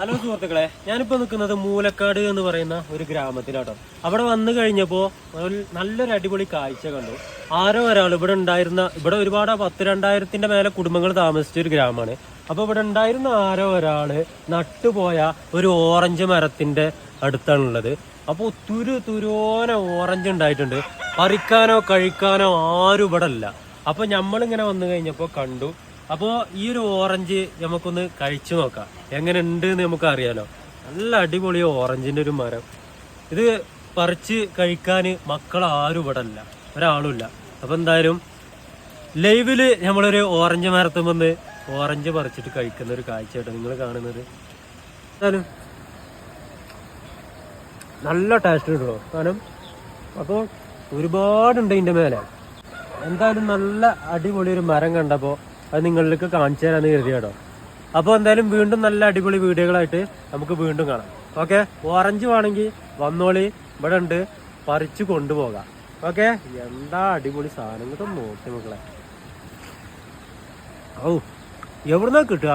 Hello സുഹൃത്തുക്കളെ ഞാനിപ്പോ നിൽക്കുന്നത് മൂലക്കാട് എന്ന് പറയുന്ന ഒരു ഗ്രാമത്തിലാട്ടോ. അവിടെ വന്നു കഴിഞ്ഞപ്പോ ഒരു നല്ലൊരു അടിപൊളി കാഴ്ച കണ്ടു. ആരോ ഒരാൾ ഇവിടെ ഉണ്ടായിരുന്ന ഇവിടെ ഒരുപാട് പത്ത് രണ്ടായിരത്തിന്റെ മേലെ കുടുംബങ്ങൾ താമസിച്ച ഒരു ഗ്രാമമാണ്. അപ്പൊ ഇവിടെ ഉണ്ടായിരുന്ന ആരോ ഒരാൾ നട്ടുപോയ ഒരു ഓറഞ്ച് മരത്തിന്റെ അടുത്താണുള്ളത്. അപ്പൊ തുരു തുരോന ഓറഞ്ച് ഉണ്ടായിട്ടുണ്ട്. പറിക്കാനോ കഴിക്കാനോ ആരും ഇവിടെ അല്ല അപ്പൊ നമ്മളിങ്ങനെ വന്നു കഴിഞ്ഞപ്പോ കണ്ടു അപ്പോ ഈ ഒരു ഓറഞ്ച് നമുക്കൊന്ന് കഴിച്ചു നോക്കാം. എങ്ങനെ ഉണ്ട് എന്ന് നമുക്ക് അറിയാലോ നല്ല അടിപൊളി ഓറഞ്ചിന്റെ ഒരു മരം. ഇത് പറിച്ച് മക്കൾ ആരും ഇവിടെ അല്ല ഒരാളും ഇല്ല അപ്പൊ എന്തായാലും ലൈവിൽ നമ്മളൊരു ഓറഞ്ച് മരത്തും വന്ന് ഓറഞ്ച് പറിച്ചിട്ട് കഴിക്കുന്ന ഒരു കാഴ്ചയായിട്ട് നിങ്ങൾ കാണുന്നത്. എന്തായാലും നല്ല ടേസ്റ്റ് കിട്ടുമോ കാരണം അപ്പോൾ ഒരുപാടുണ്ട് ഇതിന്റെ മേലെ. എന്തായാലും നല്ല അടിപൊളി ഒരു മരം കണ്ടപ്പോൾ അത് നിങ്ങളിലേക്ക് കാണിച്ചു തരാന്ന് കരുതി കേട്ടോ. അപ്പോൾ എന്തായാലും വീണ്ടും നല്ല അടിപൊളി വീഡിയോകളായിട്ട് നമുക്ക് വീണ്ടും കാണാം. ഓക്കെ? ഓറഞ്ച് വേണമെങ്കിൽ വന്നോളി. ഇവിടെ ഉണ്ട്. പറിച്ചു കൊണ്ടുപോകാം. ഓക്കെ? എന്താ അടിപൊളി സാധനം കിട്ടും നോക്കി മക്കളെ. ഓ എവിടുന്നാ കിട്ടുക?